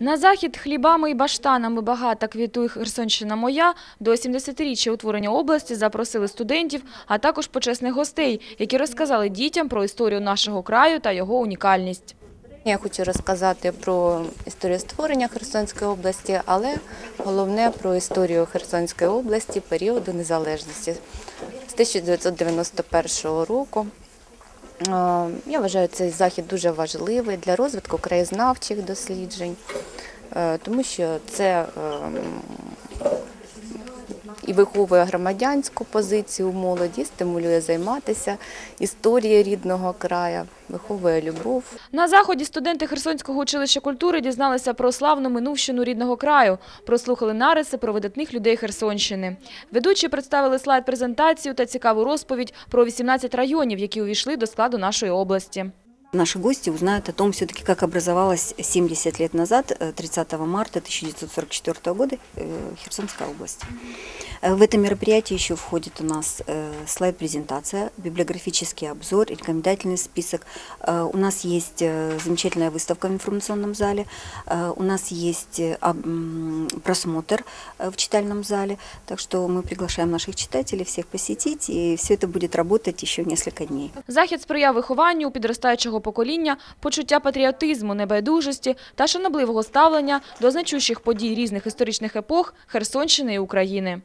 На захід хлібами і баштанами багата квітує Херсонщина моя до 70-річчя утворення області запросили студентів, а також почесних гостей, які розказали дітям про історію нашого краю та його унікальність. Я хочу розказати про історію створення Херсонської області, але головне про історію Херсонської області періоду незалежності з 1991 року. Е, Я вважаю цей захід дуже важливий для розвитку краєзнавчих досліджень, е, тому що це ем, і виховує громадянську позицію молоді, стимулює займатися історією рідного краю, виховує любов. На заході студенти Херсонського училища культури дізналися про славну минувщину рідного краю, прослухали нариси про видатних людей Херсонщини. Ведучі представили слайд-презентацію та цікаву розповідь про 18 районів, які увійшли до складу нашої області. Наши гости узнают о том, все-таки, как образовалась 70 лет назад, э, 30 марта 1944 года, Херсонская область. Э, В это мероприятие еще входит у нас э, слайд-презентация, библиографический обзор, рекомендательный список. Э, У нас есть э, замечательная выставка в информационном зале, э, у нас есть э, об- м, просмотр э, в читальном зале, так что мы приглашаем наших читателей всех посетить, и все это будет работать еще несколько дней. Захід сприяв вихованню у підростаючого покоління, почуття патріотизму, небайдужості та шанобливого ставлення до значущих подій різних історичних епох Херсонщини і України.